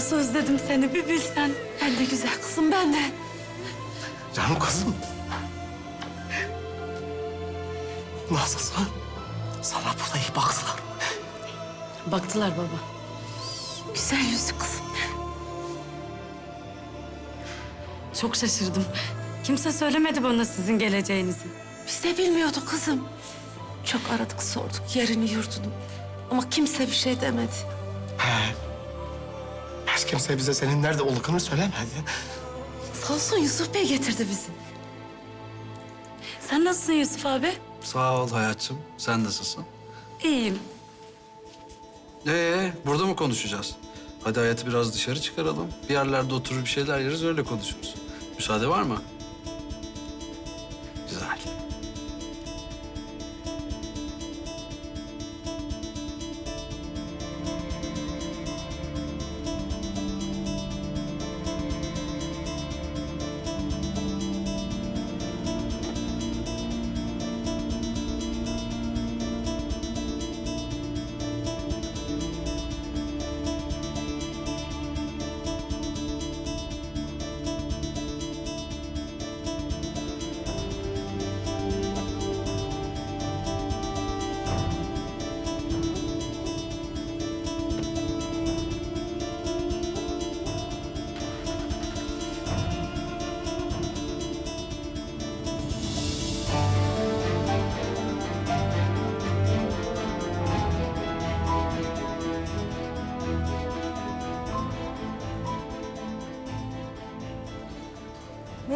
Nasıl özledim seni bir bilsen. Ben de güzel kızım ben de. Canım kızım. Nasılsın? Sana burada iyi baktılar. Baktılar baba. Güzel yüzlü kızım. Çok şaşırdım. Kimse söylemedi bana sizin geleceğinizi. Biz de bilmiyorduk kızım. Çok aradık sorduk yerini yurdunu. Ama kimse bir şey demedi. He. Hiç kimse bize senin nerede olduğunu söylemedi. Sağ olsun Yusuf Bey getirdi bizi. Sen nasılsın Yusuf abi? Sağ ol hayatım. Sen nasılsın? İyiyim. Ee, burada mı konuşacağız? Hadi hayatı biraz dışarı çıkaralım. Bir yerlerde oturur bir şeyler yeriz öyle konuşuruz. Müsaade var mı?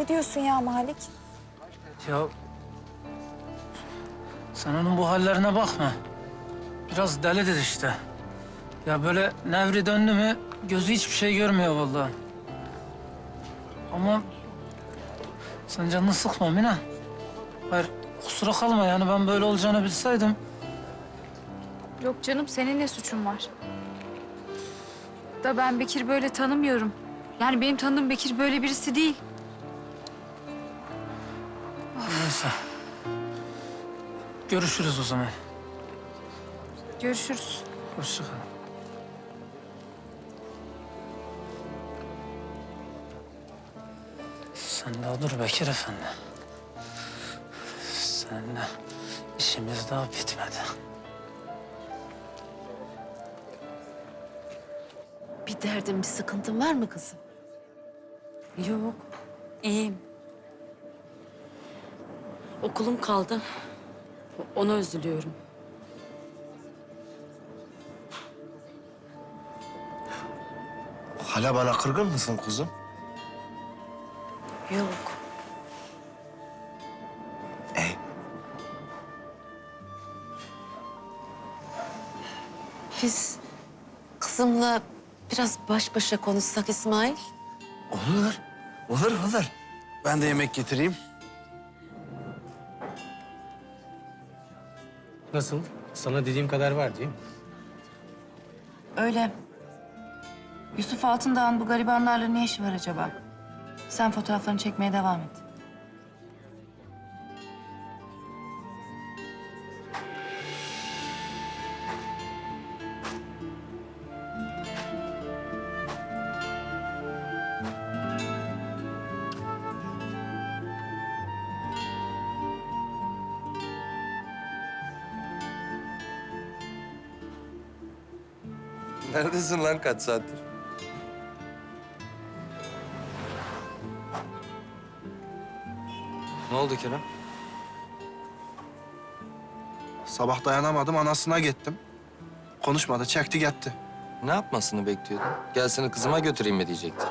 Ne diyorsun ya Malik? Ya sen onun bu hallerine bakma. Biraz delidir işte. Ya böyle nevri döndü mü gözü hiçbir şey görmüyor vallahi. Ama sen canını sıkma Mina. Hayır kusura kalma yani ben böyle olacağını bilseydim. Yok canım senin ne suçun var? Da ben Bekir böyle tanımıyorum. Yani benim tanıdığım Bekir böyle birisi değil. Neyse. Görüşürüz o zaman. Görüşürüz. Hoşça kal. Sen daha dur Bekir Efendi. Seninle işimiz daha bitmedi. Bir derdin, bir sıkıntın var mı kızım? Yok. İyiyim. Okulum kaldı. Ona üzülüyorum. Hala bana kırgın mısın kuzum? Yok. Ey. Biz kızımla biraz baş başa konuşsak İsmail. Olur. Olur, olur. Ben de yemek getireyim. Nasıl? Sana dediğim kadar var değil mi? Öyle. Yusuf Altındağ'ın bu garibanlarla ne işi var acaba? Sen fotoğraflarını çekmeye devam et. Neredesin lan kaç saattir? Ne oldu Kerem? Sabah dayanamadım, anasına gittim. Konuşmadı, çekti gitti. Ne yapmasını bekliyordun? Gel seni kızıma götüreyim mi diyecekti.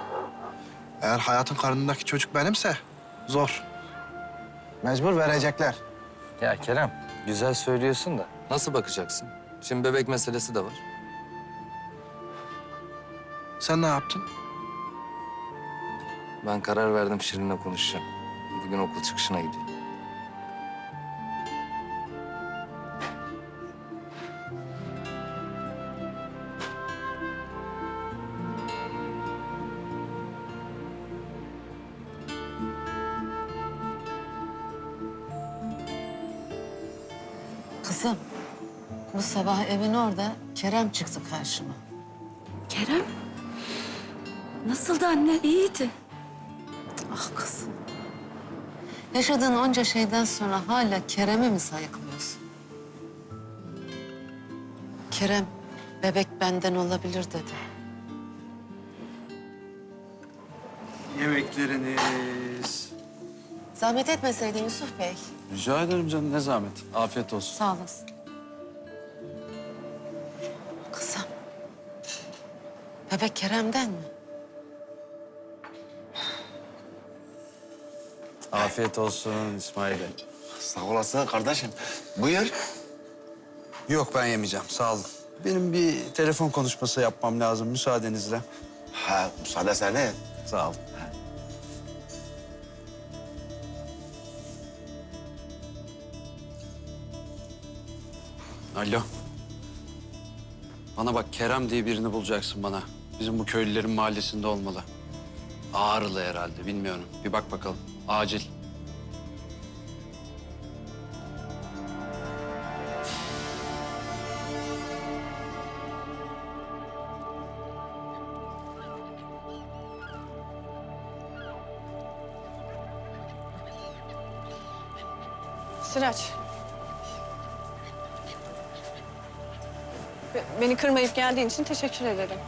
Eğer hayatın karnındaki çocuk benimse zor. Mecbur verecekler. Ya Kerem, güzel söylüyorsun da. Nasıl bakacaksın? Şimdi bebek meselesi de var. Sen ne yaptın? Ben karar verdim Şirin'le konuşacağım. Bugün okul çıkışına gidiyor. Kızım, bu sabah evin orada Kerem çıktı karşıma. Kerem? Nasıldı anne? İyiydi. Ah kızım. Yaşadığın onca şeyden sonra hala Kerem'e mi sayıklıyorsun? Kerem, bebek benden olabilir dedi. Yemekleriniz. Zahmet etmeseydin Yusuf Bey. Rica ederim canım ne zahmet. Afiyet olsun. Sağ olasın. Kızım. Bebek Kerem'den mi? Afiyet olsun İsmail Bey. Sağ olasın kardeşim. Buyur. Yok ben yemeyeceğim sağ olun. Benim bir telefon konuşması yapmam lazım müsaadenizle. Ha müsaade seni. Sağ olun. Alo. Bana bak Kerem diye birini bulacaksın bana. Bizim bu köylülerin mahallesinde olmalı. Ağrılı herhalde bilmiyorum. Bir bak bakalım. Acil. Sıraç. Be- Beni kırmayıp geldiğin için teşekkür ederim.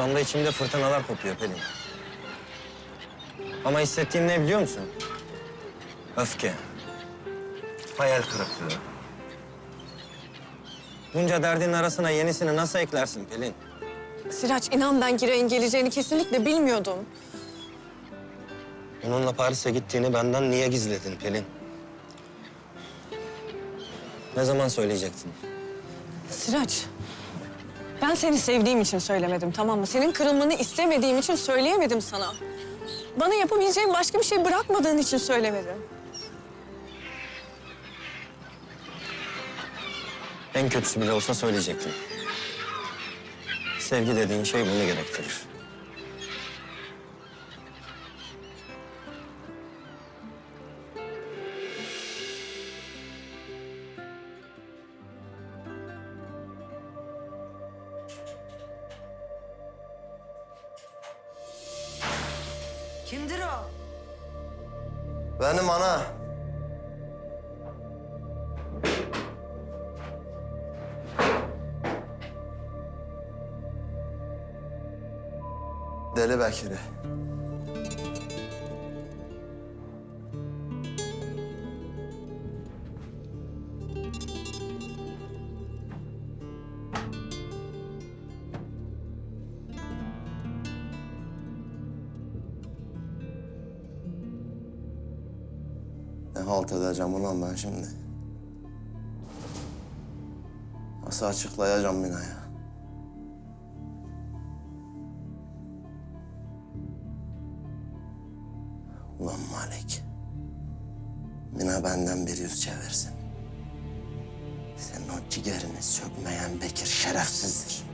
Şu anda içimde fırtınalar kopuyor Pelin. Ama hissettiğim ne biliyor musun? Öfke. Hayal kırıklığı. Bunca derdin arasına yenisini nasıl eklersin Pelin? Sıraç inan ben Giray'ın geleceğini kesinlikle bilmiyordum. Onunla Paris'e gittiğini benden niye gizledin Pelin? Ne zaman söyleyecektin? Sıraç. Ben seni sevdiğim için söylemedim tamam mı? Senin kırılmanı istemediğim için söyleyemedim sana. Bana yapabileceğin başka bir şey bırakmadığın için söylemedim. En kötüsü bile olsa söyleyecektin. Sevgi dediğin şey bunu gerektirir. Kimdir o? Benim ana. Deli Bekir'i. Edeceğim ulan ben şimdi? Nasıl açıklayacağım Mina'ya? Ulan Malik. Mina benden bir yüz çevirsin. Senin o ciğerini sökmeyen Bekir şerefsizdir.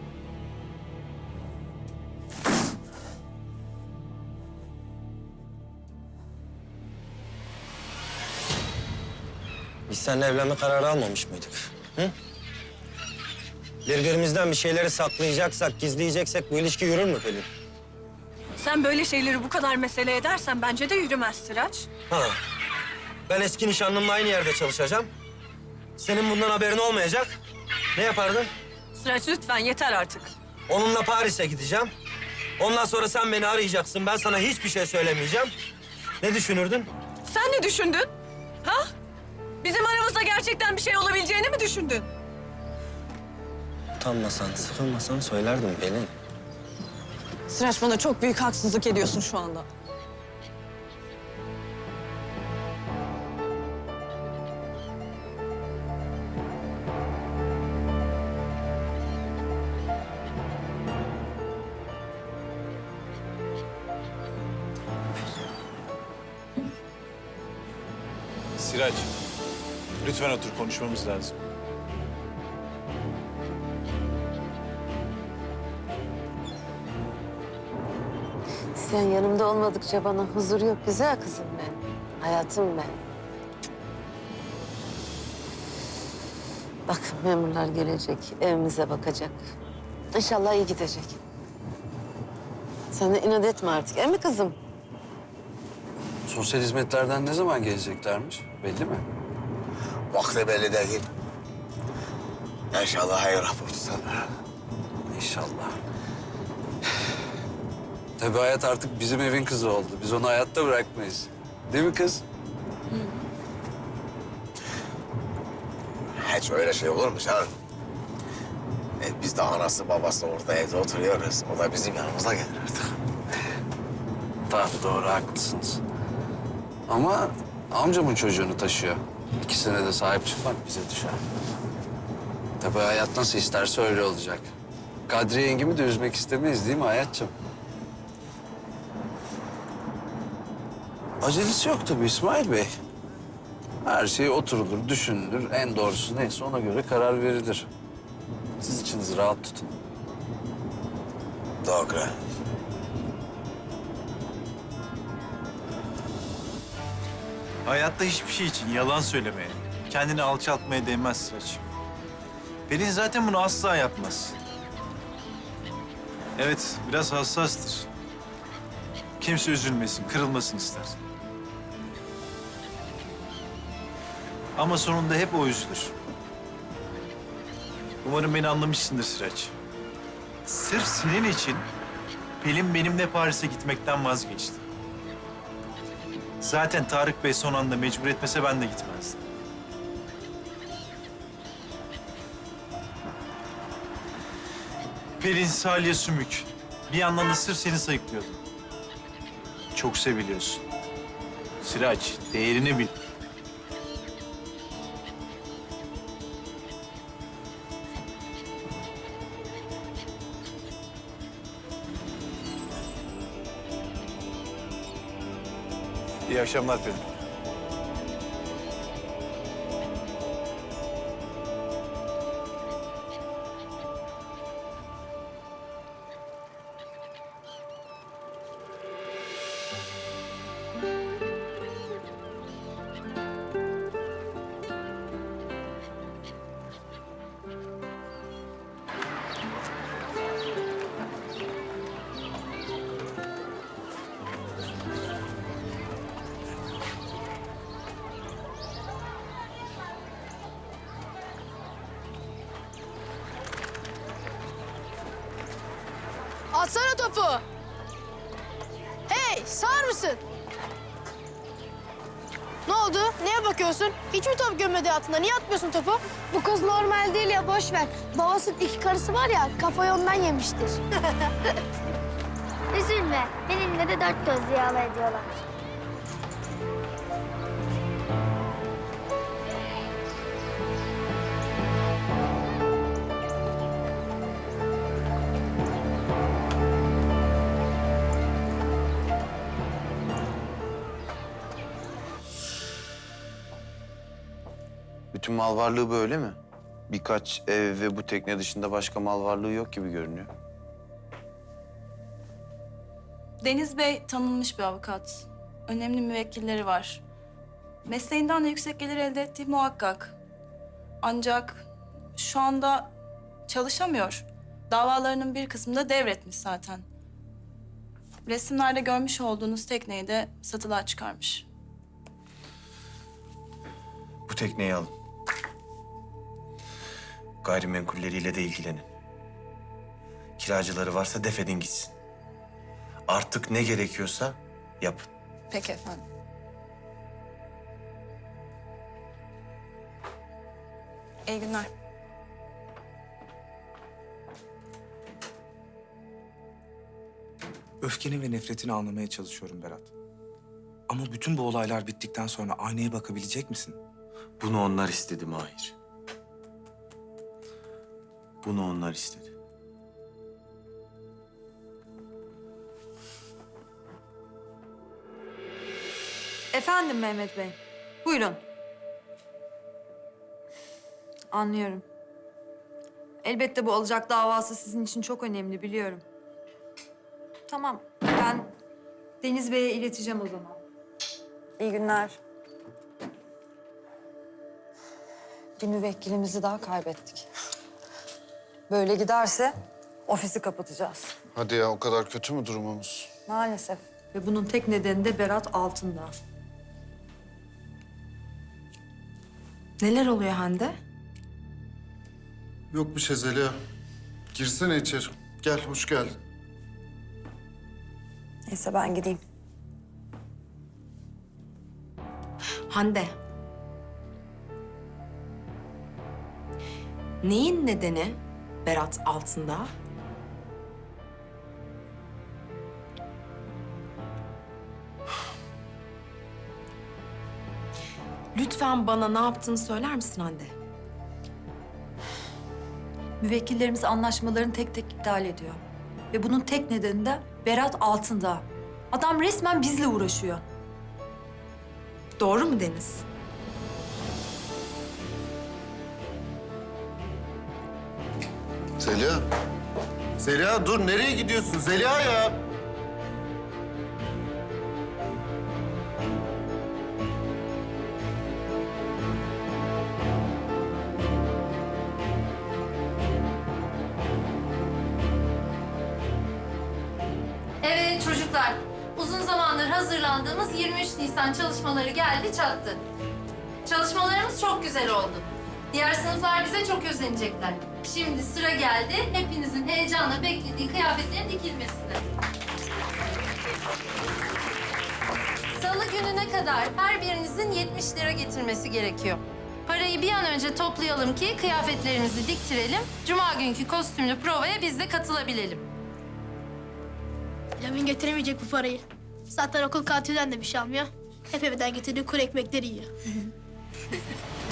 Seninle evlenme kararı almamış mıydık? Hı? Birbirimizden bir şeyleri saklayacaksak, gizleyeceksek bu ilişki yürür mü Pelin? Sen böyle şeyleri bu kadar mesele edersen bence de yürümez Sıraç. Ha. Ben eski nişanlımla aynı yerde çalışacağım. Senin bundan haberin olmayacak. Ne yapardın? Sıraç lütfen yeter artık. Onunla Paris'e gideceğim. Ondan sonra sen beni arayacaksın. Ben sana hiçbir şey söylemeyeceğim. Ne düşünürdün? Sen ne düşündün? Ha? Bizim aramızda gerçekten bir şey olabileceğini mi düşündün? Utanmasan, sıkılmasan söylerdim Pelin. Sıraç bana çok büyük haksızlık ediyorsun şu anda. Lütfen otur konuşmamız lazım. Sen yanımda olmadıkça bana huzur yok güzel kızım benim. Hayatım ben. Bak memurlar gelecek, evimize bakacak. İnşallah iyi gidecek. Sen de inat etme artık, değil mi kızım? Sosyal hizmetlerden ne zaman geleceklermiş? Belli mi? Vakti belli değil. İnşallah hayır bulursan. İnşallah. Tabii hayat artık bizim evin kızı oldu. Biz onu hayatta bırakmayız. Değil mi kız? Hiç öyle şey olur mu canım? E, biz de anası babası orada evde oturuyoruz. O da bizim yanımıza gelir artık. Tabii doğru haklısınız. Ama amcamın çocuğunu taşıyor. İkisine de sahip çıkmak bize düşer. Tabii hayat nasıl isterse öyle olacak. Kadriye yengemi de üzmek istemeyiz değil mi hayatçım? Acelesi yok tabii İsmail Bey. Her şey oturulur, düşünülür. En doğrusu neyse ona göre karar verilir. Siz içinizi rahat tutun. Doğru. Hayatta hiçbir şey için yalan söylemeye, kendini alçaltmaya değmez Sıraç. Pelin zaten bunu asla yapmaz. Evet, biraz hassastır. Kimse üzülmesin, kırılmasın ister. Ama sonunda hep o üzülür. Umarım beni anlamışsındır Sıraç. Sırf senin için Pelin benimle Paris'e gitmekten vazgeçti. Zaten Tarık Bey son anda mecbur etmese ben de gitmezdim. Pelin Salya Sümük. Bir yandan da sırf seni sayıklıyordum. Çok seviliyorsun. Sıraç, değerini bil. Akşamlar Pelin. Atsana topu. Hey, sağır mısın? Ne oldu? Neye bakıyorsun? Hiç mi top gömmedi hayatında? Niye atmıyorsun topu? Bu kız normal değil ya, boş ver. Babasının iki karısı var ya, kafayı ondan yemiştir. Üzülme. Benimle de dört göz diye ediyorlar. Bütün mal varlığı böyle mi? Birkaç ev ve bu tekne dışında başka mal varlığı yok gibi görünüyor. Deniz Bey tanınmış bir avukat. Önemli müvekkilleri var. Mesleğinden de yüksek gelir elde ettiği muhakkak. Ancak şu anda çalışamıyor. Davalarının bir kısmını da devretmiş zaten. Resimlerde görmüş olduğunuz tekneyi de satılığa çıkarmış. Bu tekneyi alın. Gayrimenkulleriyle de ilgilenin. Kiracıları varsa defedin gitsin. Artık ne gerekiyorsa yapın. Peki efendim. İyi günler. Öfkeni ve nefretini anlamaya çalışıyorum Berat. Ama bütün bu olaylar bittikten sonra aynaya bakabilecek misin? Bunu onlar istedi Mahir. Bunu onlar istedi. Efendim Mehmet Bey. Buyurun. Anlıyorum. Elbette bu alacak davası sizin için çok önemli biliyorum. Tamam, ben Deniz Bey'e ileteceğim o zaman. İyi günler. Bir müvekkilimizi daha kaybettik. Böyle giderse ofisi kapatacağız. Hadi ya o kadar kötü mü durumumuz? Maalesef. Ve bunun tek nedeni de Berat Altındağ. Neler oluyor Hande? Yok bir şey Zeliha. Girsene içeri. Gel, hoş geldin. Neyse ben gideyim. Hande. Neyin nedeni Berat altında? Lütfen bana ne yaptığını söyler misin Hande? Müvekkillerimiz anlaşmalarını tek tek iptal ediyor. Ve bunun tek nedeni de Berat Altındağ. Adam resmen bizle uğraşıyor. Doğru mu Deniz? Zeliha. Zeliha dur, nereye gidiyorsun? Zeliha ya. Evet çocuklar, uzun zamandır hazırlandığımız 23 Nisan çalışmaları geldi çattı. Çalışmalarımız çok güzel oldu. Diğer sınıflar bize çok özenecekler. Şimdi sıra geldi hepinizin heyecanla beklediği kıyafetlerin dikilmesine. Salı gününe kadar her birinizin 70 lira getirmesi gerekiyor. Parayı bir an önce toplayalım ki kıyafetlerimizi diktirelim. Cuma günkü kostümlü provaya biz de katılabilelim. Lamin getiremeyecek bu parayı. Zaten okul kantinden de bir şey almıyor. Hep evden getirdiği kuru ekmekleri yiyor.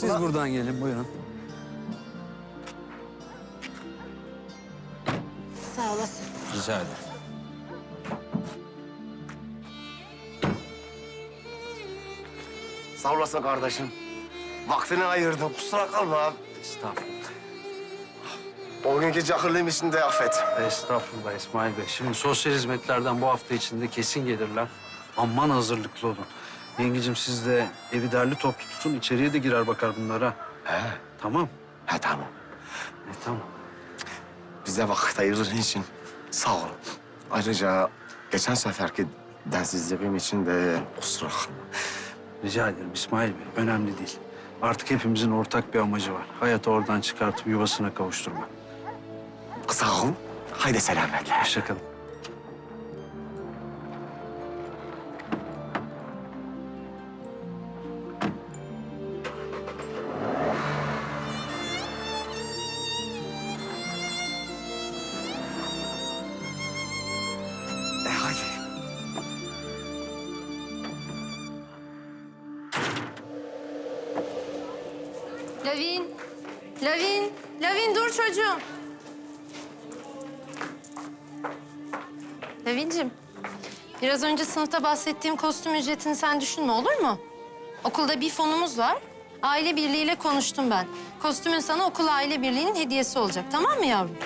Siz buradan gelin buyurun. Sağ olasın. Rica ederim. Sağ olasın kardeşim. Vaktini ayırdın. Kusura kalma abi. Estağfurullah. O günkü cahilliğim için de affet. Estağfurullah İsmail Bey. Şimdi sosyal hizmetlerden bu hafta içinde kesin gelirler. Aman hazırlıklı olun. Yengecim siz de evi derli toplu tutun. içeriye de girer bakar bunlara. He. Tamam. He tamam. E, tamam. Bize vakit ayırdığın için sağ ol. Ayrıca geçen seferki densizliğim için de kusura kalma. Rica ederim İsmail Bey. Önemli değil. Artık hepimizin ortak bir amacı var. Hayatı oradan çıkartıp yuvasına kavuşturmak. Sağ ol. Haydi selametle. Hoşçakalın. Lavin, Lavin, Lavin dur çocuğum. Lavincim, biraz önce sınıfta bahsettiğim kostüm ücretini sen düşünme olur mu? Okulda bir fonumuz var. Aile birliğiyle konuştum ben. Kostümün sana okul aile birliğinin hediyesi olacak. Tamam mı yavrum?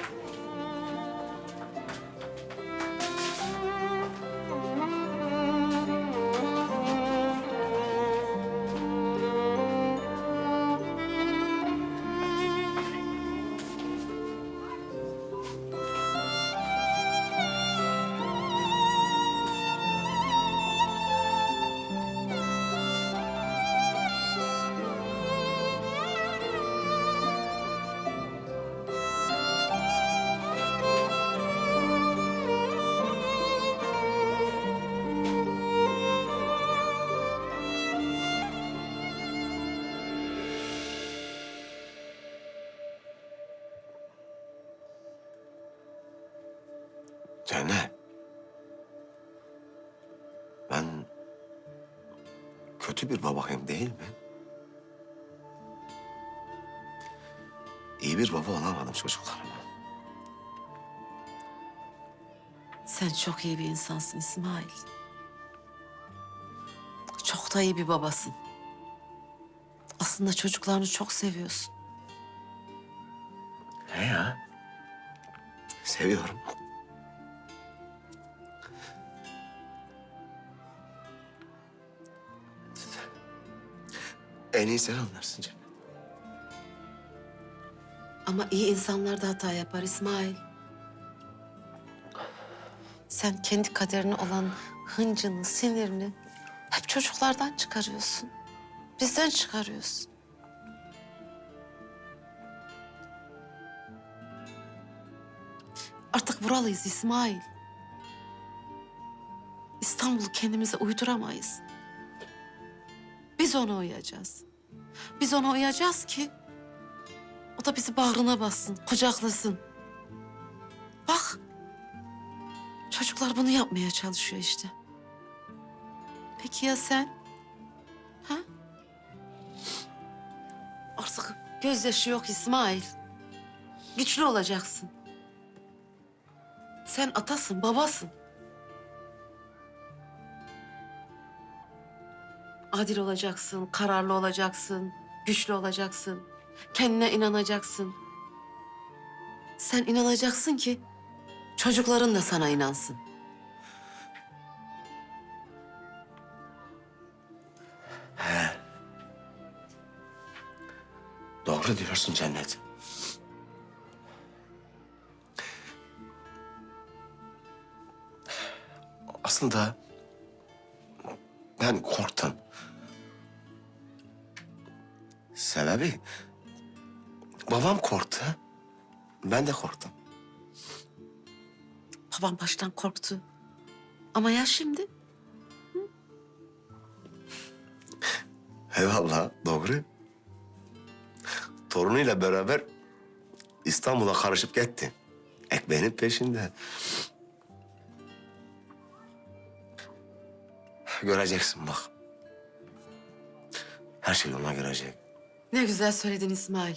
Cennet. Ben kötü bir babayım değil mi? İyi bir baba olamadım çocuklarıma. Sen çok iyi bir insansın İsmail. Çok da iyi bir babasın. Aslında çocuklarını çok seviyorsun. He ya. Seviyorum. En iyi sen anlarsın Cennet. Ama iyi insanlar da hata yapar İsmail. Sen kendi kaderine olan hıncını, sinirini hep çocuklardan çıkarıyorsun. Bizden çıkarıyorsun. Artık buralıyız İsmail. İstanbul'u kendimize uyduramayız. Biz ona uyacağız. Biz ona uyacağız ki o da bizi bağrına bassın, kucaklasın. Bak, çocuklar bunu yapmaya çalışıyor işte. Peki ya sen? Ha? Artık gözyaşı yok İsmail. Güçlü olacaksın. Sen atasın, babasın. Adil olacaksın, kararlı olacaksın, güçlü olacaksın. Kendine inanacaksın. Sen inanacaksın ki çocukların da sana inansın. Doğru diyorsun Cennet. Aslında ben korktum. Sebebi babam korktu. Ben de korktum. Babam baştan korktu. Ama ya şimdi? Eyvallah doğru. Torunuyla beraber İstanbul'a karışıp gitti. Ekmeğinin peşinde. Göreceksin bak. Her şey yoluna girecek. Ne güzel söyledin İsmail.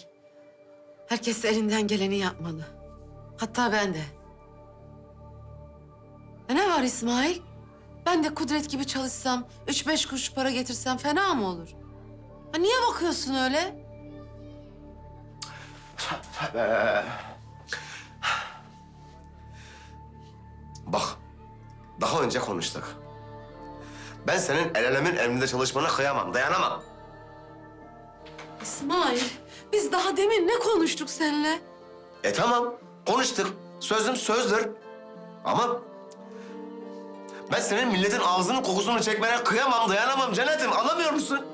Herkes de elinden geleni yapmalı. Hatta ben de. E ne var İsmail? Ben de Kudret gibi çalışsam, üç beş kuruş para getirsem fena mı olur? Ha niye bakıyorsun öyle? Bak, daha önce konuştuk. Ben senin el alemin emrinde çalışmana kıyamam, dayanamam. İsmail, biz daha demin ne konuştuk seninle? E tamam, konuştuk. Sözüm sözdür. Ama ben senin milletin ağzının kokusunu çekmene kıyamam, dayanamam Cennet'im. Anlamıyor musun?